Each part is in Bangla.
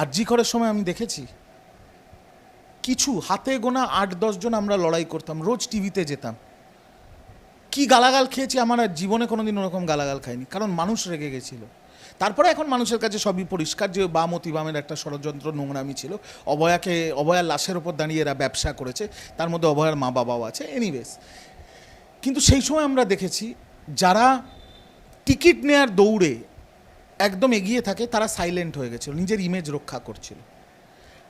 আরজি করার সময় আমি দেখেছি, কিছু হাতে গোনা আট দশজন আমরা লড়াই করতাম, রোজ টিভিতে যেতাম। কি গালাগাল খেয়েছি, আমার জীবনে কোনোদিন ওরকম গালাগাল খাইনি, কারণ মানুষ রেগে গেছিল। তারপরে এখন মানুষের কাছে সবই পরিষ্কার যে বামতি বামের একটা ষড়যন্ত্র, নোংরামি ছিল, অভয়াকে, অভয়ার লাশের ওপর দাঁড়িয়ে এরা ব্যবসা করেছে, তার মধ্যে অভয়ার মা বাবাও আছে এনিওয়েজ কিন্তু সেই সময় আমরা দেখেছি, যারা টিকিট নেয়ার দৌড়ে একদম এগিয়ে থাকে, তারা সাইলেন্ট হয়ে গেছিল, নিজের ইমেজ রক্ষা করছিল।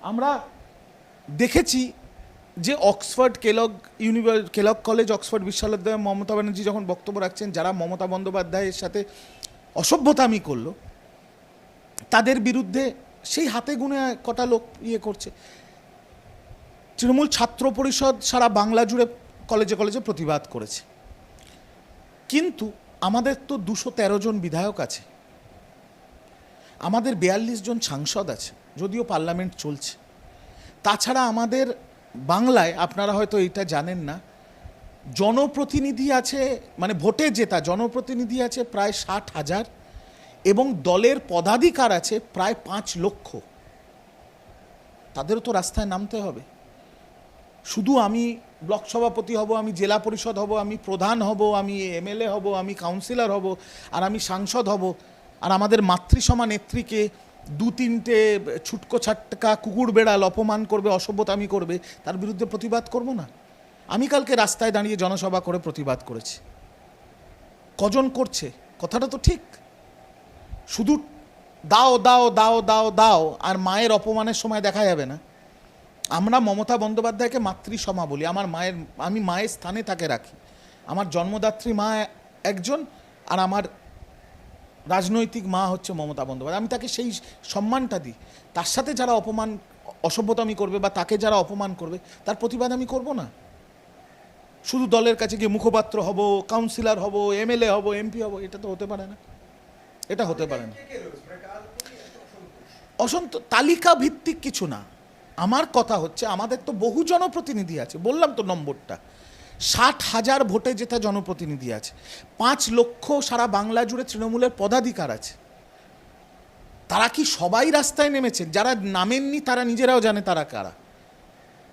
আমরা দেখেছি যে অক্সফোর্ড কেলগ ইউনিভার, কেলগ কলেজ, অক্সফোর্ড বিশ্ববিদ্যালয়ে মমতা ব্যানার্জি যখন বক্তব্য রাখছেন, যারা মমতা বন্দ্যোপাধ্যায়ের সাথে অসভ্যতামি করল, তাদের বিরুদ্ধে সেই হাতে গুনে কটা লোক ইয়ে করছে। তৃণমূল ছাত্র পরিষদ সারা বাংলা জুড়ে কলেজে কলেজে প্রতিবাদ করেছে। কিন্তু আমাদের তো দুশো জন বিধায়ক আছে। আমাদের বিয়াল্লিশ জন সাংসদ আছে, যদিও পার্লামেন্ট চলছে। তাছাড়া আমাদের বাংলায় আপনারা হয়তো এটা জানেন না, জনপ্রতিনিধি আছে মানে ভোটে জেতা জনপ্রতিনিধি আছে প্রায় ষাট হাজার এবং দলের পদাধিকার আছে প্রায় পাঁচ লক্ষ। তাদেরও তো রাস্তায় নামতে হবে। শুধু আমি ব্লক সভাপতি হব, আমি জেলা পরিষদ হব, আমি প্রধান হব, আমি এমএলএ হব, আমি কাউন্সিলর হব, আর আমি সাংসদ হব আর আমাদের মাতৃসমা নেত্রীকে দু তিনটে ছুটকো ছাটকা কুকুর বেড়াল অপমান করবে, অসভ্যতামি করবে, তার বিরুদ্ধে প্রতিবাদ করব না। আমি কালকে রাস্তায় দাঁড়িয়ে জনসভা করে প্রতিবাদ করেছি। কজন করছে? কথাটা তো ঠিক। শুধু দাও দাও দাও দাও দাও, আর মায়ের অপমানের সময় দেখা যাবে না। আমরা মমতা বন্দ্যোপাধ্যায়কে মাতৃসমা বলি। আমার মায়ের, আমি মায়ের স্থানে তাকে রাখি। আমার জন্মদাত্রী মা একজন, আর আমার রাজনৈতিক মা হচ্ছে মমতা বন্দ্যোপাধ্যায়। আমি তাকে সেই সম্মানটা দিই। তার সাথে যারা অপমান অসভ্যতামি করবে বা তাকে যারা অপমান করবে, তার প্রতিবাদ আমি করব না। শুধু দলের কাছে গিয়ে মুখপাত্র হব কাউন্সিলর হব এমএলএ হব এমপি হব, এটা তো হতে পারে না। এটা হতে পারে না। অসন্ত, তালিকা ভিত্তিক কিছু না। আমার কথা হচ্ছে, আমাদের তো বহু জনপ্রতিনিধি আছে, বললাম তো নম্বরটা। ষাট হাজার ভোটে জেতা জনপ্রতিনিধি আছে, পাঁচ লক্ষ সারা বাংলা জুড়ে তৃণমূলের পদাধিকার আছে। তারা কি সবাই রাস্তায় নেমেছেন? যারা নামেননি, তারা নিজেরাও জানে তারা কারা।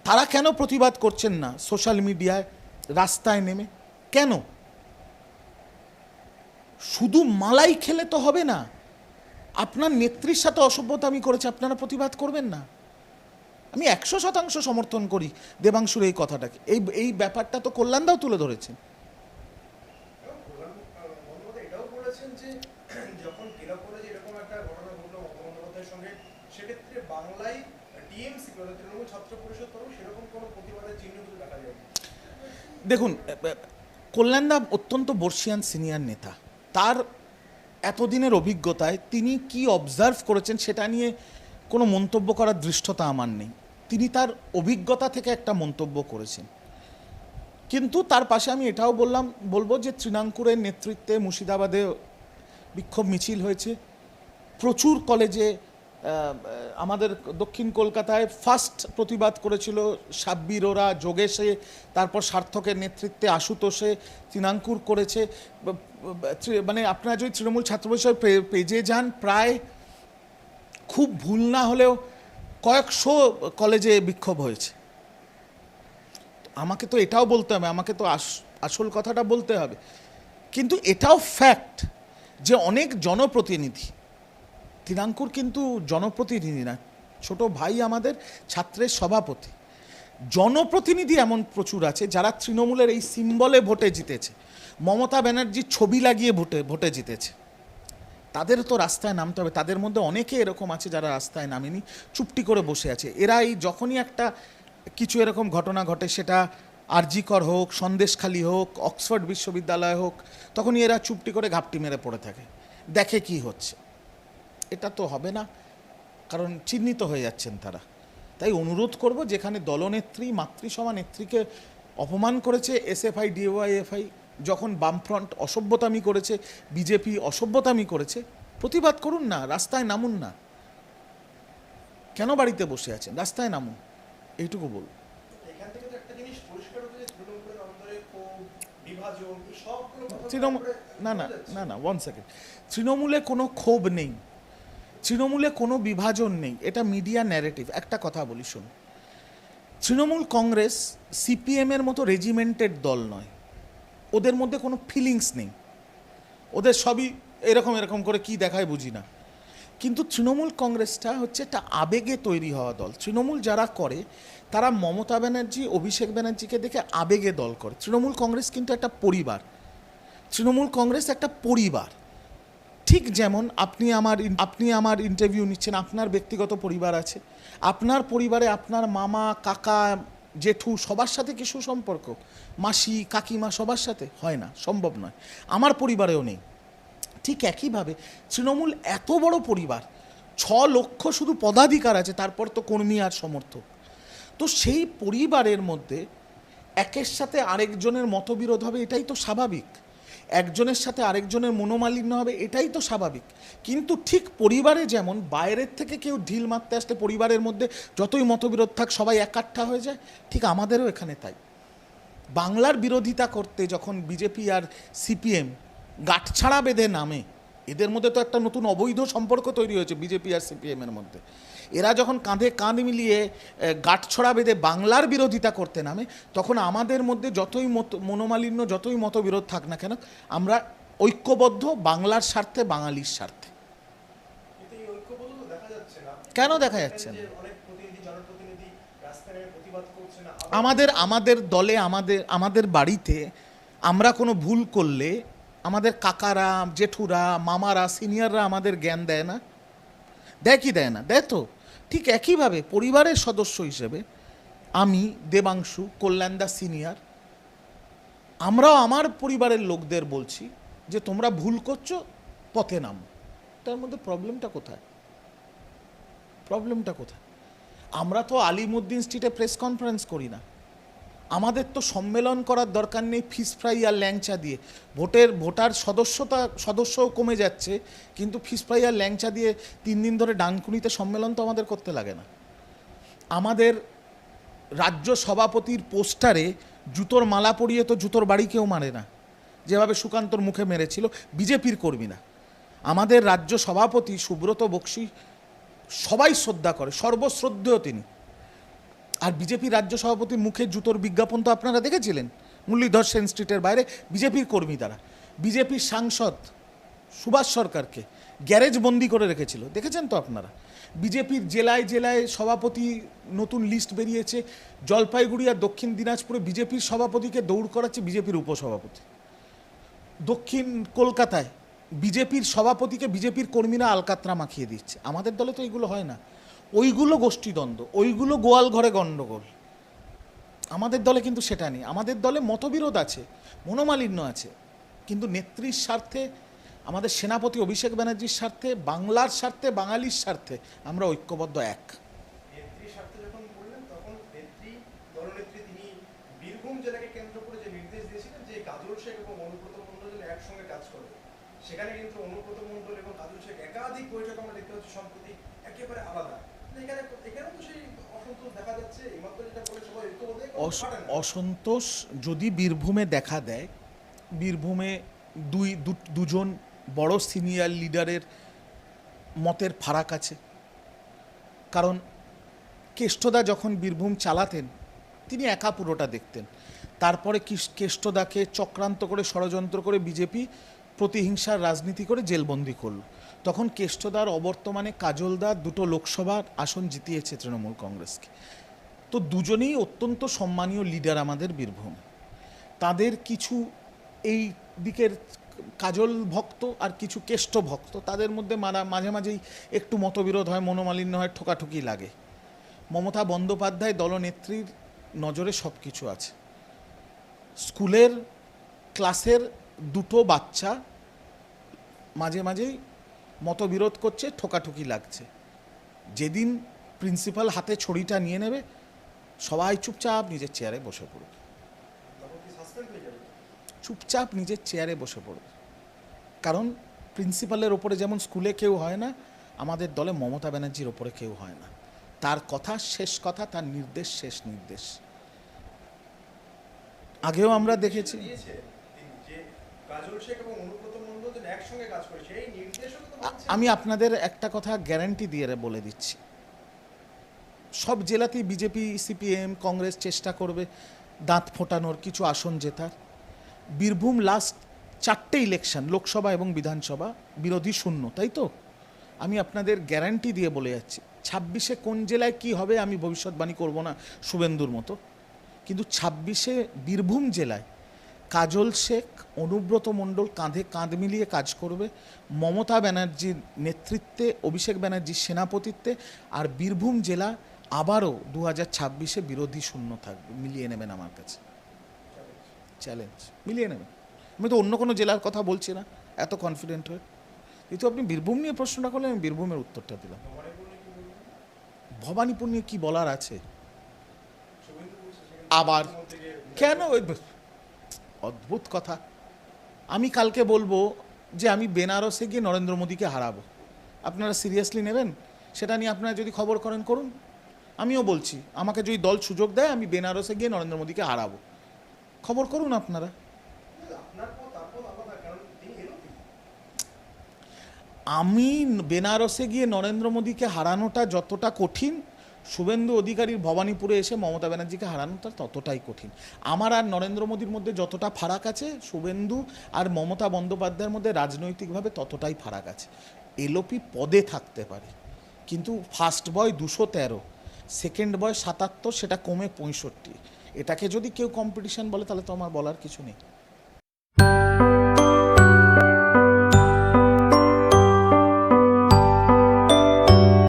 তারা কেন প্রতিবাদ করছেন না? সোশ্যাল মিডিয়ায় রাস্তায় নেমে? কেন? শুধু মালাই খেলে তো হবে না। আপনার নেত্রীর সাথে অসভ্যতা আমি করেছি, আপনারা প্রতিবাদ করবেন না? আমি একশো শতাংশ সমর্থন করি দেবাংশুর এই কথাটাকে। এই এই ব্যাপারটা তো কল্যাণদাও তুলে বাংলায় টিএমসি তৃণমূল ছাত্র পরিষদ সেরকম কোনো প্রতিবাদের চিহ্ন কিন্তু দেখা যায় দেখুন কল্যাণদা অত্যন্ত বর্ষিয়ান সিনিয়র নেতা। তার এতদিনের অভিজ্ঞতায় তিনি কি অবজার্ভ করেছেন সেটা নিয়ে কোনো মন্তব্য করার দৃষ্টতা আমার নেই। তিনি তার অভিজ্ঞতা থেকে একটা মন্তব্য করেছেন। কিন্তু তার পাশে আমি এটাও বললাম, বলব যে তৃণাঙ্কুরের নেতৃত্বে মুর্শিদাবাদে বিক্ষোভ মিছিল হয়েছে। প্রচুর কলেজে আমাদের দক্ষিণ কলকাতায় ফার্স্ট প্রতিবাদ করেছিল সাব্বির ওরা, যোগেশে, তারপর সার্থকের নেতৃত্বে আশুতোষে তৃণাঙ্কুর করেছে। মানে আপনারা যদি তৃণমূল ছাত্র পরিষদ পে- পেজে যান, প্রায় খুব ভুল না হলেও কয়েকশো কলেজে বিক্ষোভ হয়েছে। আমাকে তো এটাও বলতে হবে, আমাকে তো আস- আসল কথাটা বলতে হবে। কিন্তু এটাও ফ্যাক্ট যে অনেক জনপ্রতিনিধি তিনাঙ্কুর কিন্তু জনপ্রতিনিধি না, ছোট ভাই আমাদের ছাত্রের সভাপতি। জনপ্রতিনিধি এমন প্রচুর আছে যারা তৃণমূলের এই সিম্বলে ভোটে জিতেছে। মমতা ব্যানার্জির ছবি লাগিয়ে ভোটে ভোটে জিতেছে। তাদের তো রাস্তায় নামতে হবে। তাদের মধ্যে অনেকে এরকম আছে যারা রাস্তায় নামেনি, চুপটি করে বসে আছে। এরা এই যখনই একটা কিছু এরকম ঘটনা ঘটে, সেটা আরজিকর হোক, সন্দেশখালি হোক, অক্সফোর্ড বিশ্ববিদ্যালয় হোক, তখনই এরা চুপটি করে ঘাপটি মেরে পড়ে থাকে। দেখে কি হচ্ছে? এটা তো হবে না, কারণ চিহ্নিত হয়ে যাচ্ছেন তারা। তাই অনুরোধ করব, যেখানে দলনেত্রী মাতৃসভা নেত্রীকে অপমান করেছে এস এসএফআই, ডিওয়াইএফআই যখন বামফ্রন্ট অসভ্যতামি করেছে বিজেপি অসভ্যতামি করেছে প্রতিবাদ করুন না রাস্তায় নামুন না। কেন বাড়িতে বসে আছেন? রাস্তায় নামুন। এইটুকু তৃণমূল না না না না ওয়ান সেকেন্ড তৃণমূলে কোনো ক্ষোভ নেই। তৃণমূলে কোনো বিভাজন নেই। এটা মিডিয়া ন্যারেটিভ একটা কথা বলি শুনুন তৃণমূল কংগ্রেস সিপিএমের মতো রেজিমেন্টেড দল নয়। ওদের মধ্যে কোনো ফিলিংস নেই। ওদের সবই এরকম এরকম করে কি দেখায় বুঝি না। কিন্তু তৃণমূল কংগ্রেসটা হচ্ছে একটা আবেগে তৈরি হওয়া দল। তৃণমূল যারা করে, তারা মমতা ব্যানার্জি, অভিষেক ব্যানার্জিকে দেখে আবেগে দল করে। তৃণমূল কংগ্রেস কিন্তু একটা পরিবার। তৃণমূল কংগ্রেস একটা পরিবার। ঠিক যেমন আপনি আমার আপনি আমার ইন্টারভিউ নিচ্ছেন, আপনার ব্যক্তিগত পরিবার আছে। আপনার পরিবারে আপনার মামা, কাকা জেঠু সবার সাথে কি সুসম্পর্ক? মাসি, কাকিমা সবার সাথে? হয় না, সম্ভব নয়। আমার পরিবারেও নেই। ঠিক একইভাবে তৃণমূল এত বড় পরিবার, ছ লক্ষ শুধু পদাধিকার আছে, তারপর তো কর্মী আর সমর্থক। তো সেই পরিবারের মধ্যে একের সাথে আরেকজনের মতবিরোধ হবে, এটাই তো স্বাভাবিক। একজনের সাথে আরেকজনের মনোমালিন্য হবে, এটাই তো স্বাভাবিক। কিন্তু ঠিক পরিবারে যেমন বাইরের থেকে কেউ ঢিল মারতে আসলে পরিবারের মধ্যে যতই মতবিরোধ থাক, সবাই একাঠা হয়ে যায়, ঠিক আমাদেরও এখানে তাই। বাংলার বিরোধিতা করতে যখন বিজেপি আর সিপিএম গাঁটছাড়া বেঁধে নামে এদের মধ্যে তো একটা নতুন অবৈধ সম্পর্ক তৈরি হয়েছে বিজেপি আর সিপিএমের মধ্যে। এরা যখন কাঁধে কাঁধ মিলিয়ে গাঁটছড়া বেঁধে বাংলার বিরোধিতা করতে নামে তখন আমাদের মধ্যে যতই মত মনোমালিন্য যতই মতবিরোধ থাক না কেন আমরা ঐক্যবদ্ধ বাংলার স্বার্থে বাঙালির স্বার্থে। কেন দেখা যাচ্ছে না? আমাদের আমাদের দলে আমাদের আমাদের বাড়িতে আমরা কোনো ভুল করলে আমাদের কাকারা, জেঠুরা, মামারা, সিনিয়ররা আমাদের জ্ঞান দেয় না। দেয় কি দেয় না? দেয় তো। ঠিক একইভাবে পরিবারের সদস্য হিসেবে আমি, দেবাংশু, কল্যাণদা সিনিয়র, আমরাও আমার পরিবারের লোকদের বলছি যে, তোমরা ভুল করছ, পথে নাম। তার মধ্যে প্রবলেমটা কোথায়? প্রবলেমটা কোথায়? আমরা তো আলিমুদ্দিন স্ট্রিটে প্রেস কনফারেন্স করি না। আমাদের তো সম্মেলন করার দরকার নেই ফিস ফ্রাই আর ল্যাংচা দিয়ে। ভোটের, ভোটার সদস্যতা, সদস্যও কমে যাচ্ছে, কিন্তু ফিস ফ্রাই আর ল্যাংচা দিয়ে তিন দিন ধরে ডানকুনিতে সম্মেলন তো আমাদের করতে লাগে না। আমাদের রাজ্য সভাপতির পোস্টারে জুতোর মালা পরিয়ে তো জুতোর বাড়ি কেউ মারে না। যেভাবে সুকান্তর মুখে মেরেছিল, বিজেপির কর্মীরা আমাদের রাজ্য সভাপতি সুব্রত বক্সি সবাই শ্রদ্ধা করে, সর্বশ্রদ্ধেয় তিনি। আর বিজেপি রাজ্য সভাপতির মুখে জুতোর বিজ্ঞাপন তো আপনারা দেখেছিলেন? মুরলীধর সেন স্ট্রিটের বাইরে বিজেপির কর্মী তারা। বিজেপির সাংসদ সুভাষ সরকারকে গ্যারেজ বন্দি করে রেখেছিল। দেখেছেন তো আপনারা? বিজেপির জেলায় জেলায় সভাপতি নতুন লিস্ট বেরিয়েছে। জলপাইগুড়ি আর দক্ষিণ দিনাজপুরে বিজেপির সভাপতিকে দৌড় করাচ্ছে বিজেপির উপসভাপতি। দক্ষিণ কলকাতায় বিজেপির সভাপতিকে বিজেপির কর্মীরা আলকাতরা মাখিয়ে দিচ্ছে। আমাদের দলে তো এইগুলো হয় না। ওইগুলো গোষ্ঠীদ্বন্দ্ব, ওইগুলো গোয়াল ঘরে গণ্ডগোল আমাদের দলে কিন্তু সেটা নেই। আমাদের দলে মতবিরোধ আছে, মনোমালিন্য আছে। কিন্তু নেত্রীর স্বার্থে, আমাদের সেনাপতি অভিষেক ব্যানার্জির স্বার্থে, বাংলার স্বার্থে, বাঙালির স্বার্থে আমরা ঐক্যবদ্ধ এক। সেখানে কিন্তু অনুব্রত মণ্ডল এবং কাজল শেখ একাধিক বৈঠক আমরা দেখতে পাচ্ছি, সম্প্রতি একেবারে আলাদা। অসন্তোষ যদি বীরভূমে দেখা দেয় বীরভূমে দুই দুজন বড় সিনিয়র লিডারের মতের ফারাক আছে। কারণ কেষ্টদা যখন বীরভূম চালাতেন তিনি একা পুরোটা দেখতেন। তারপরে কেষ্টদাকে চক্রান্ত করে ষড়যন্ত্র করে বিজেপি প্রতিহিংসার রাজনীতি করে জেলবন্দি করল। তখন কেষ্টদার অবর্তমানে কাজলদা দুটো লোকসভার আসন জিতিয়েছে তৃণমূল কংগ্রেসকে। তো দুজনেই অত্যন্ত সম্মানীয় লিডার আমাদের বীরভূম। তাদের কিছু এই দিকের কাজল ভক্ত আর কিছু কেষ্ট ভক্ত, তাদের মধ্যে মারা মাঝে মাঝেই একটু মতবিরোধ হয়, মনোমালিন্য হয়, ঠোকাঠুকি লাগে। মমতা বন্দ্যোপাধ্যায় দলনেত্রীর নজরে সব কিছু আছে। স্কুলের, ক্লাসের দুটো বাচ্চা মাঝে মাঝেই মতবিরোধ করছে, ঠোকাঠুকি লাগছে। যেদিন প্রিন্সিপাল হাতে ছড়িটা নিয়ে নেবে, সবাই চুপচাপ নিজের চেয়ারে বসে পড়বে। চুপচাপ নিজের চেয়ারে বসে পড়বে। কারণ প্রিন্সিপালের ওপরে যেমন স্কুলে কেউ হয় না, আমাদের দলে মমতা ব্যানার্জির ওপরে কেউ হয় না। তার কথা শেষ কথা, তার নির্দেশ শেষ নির্দেশ। আগেও আমরা দেখেছি। আমি আপনাদের একটা কথা গ্যারান্টি দিয়ে বলে দিচ্ছি। সব জেলাতেই বিজেপি, সিপিএম, কংগ্রেস চেষ্টা করবে দাঁত ফোটানোর, কিছু আসন জেতার। বীরভূম লাস্ট চারটে ইলেকশন লোকসভা এবং বিধানসভা, বিরোধী শূন্য, তাই তো? আমি আপনাদের গ্যারান্টি দিয়ে বলে যাচ্ছি, ছাব্বিশে কোন জেলায় কি হবে আমি ভবিষ্যৎবাণী করব না শুভেন্দুর মতো। কিন্তু ছাব্বিশে বীরভূম জেলায় কাজল শেখ, অনুব্রত মণ্ডল কাঁধে কাঁধ মিলিয়ে কাজ করবে। মমতা ব্যানার্জির নেতৃত্বে, অভিষেক ব্যানার্জির সেনাপতিত্বে আর বীরভূম জেলা আবারও দু হাজার ছাব্বিশে বিরোধী শূন্য থাকবে মিলিয়ে নেবেন আমার কাছে। চ্যালেঞ্জ মিলিয়ে নেবেন। আমি তো অন্য কোনো জেলার কথা বলছি না। এত কনফিডেন্ট হয়ে। কিন্তু আপনি বীরভূম নিয়ে প্রশ্নটা করলে আমি বীরভূমের উত্তরটা দিলাম। ভবানীপুর নিয়ে কি বলার আছে? আবার। কেন? অদ্ভুত কথা। আমি কালকে বলব যে আমি বেনারসে গিয়ে নরেন্দ্র মোদীকে হারাবো। আপনারা সিরিয়াসলি নেবেন? সেটা নিয়ে আপনারা যদি খবর করেন, করুন। আমিও বলছি, আমাকে যদি দল সুযোগ দেয়, আমি বেনারসে গিয়ে নরেন্দ্র মোদীকে হারাবো। খবর করুন আপনারা। আমি বেনারসে গিয়ে নরেন্দ্র মোদীকে হারানোটা যতটা কঠিন শুভেন্দু অধিকারীর ভবানীপুরে এসে মমতা ব্যানার্জিকে হারানো তার ততটাই কঠিন। আমার আর নরেন্দ্র মোদীর মধ্যে যতটা ফারাক আছে, শুভেন্দু আর মমতা বন্দ্যোপাধ্যায়ের মধ্যে রাজনৈতিকভাবে ততটাই ফারাক আছে। এলোপি পদে থাকতে পারে, কিন্তু ফার্স্ট বয় দুশো তেরো, সেকেন্ড বয় সাতাত্তর, সেটা কমে পঁয়ষট্টি। এটাকে যদি কেউ কম্পিটিশন বলে, তাহলে তো আমার বলার কিছু নেই।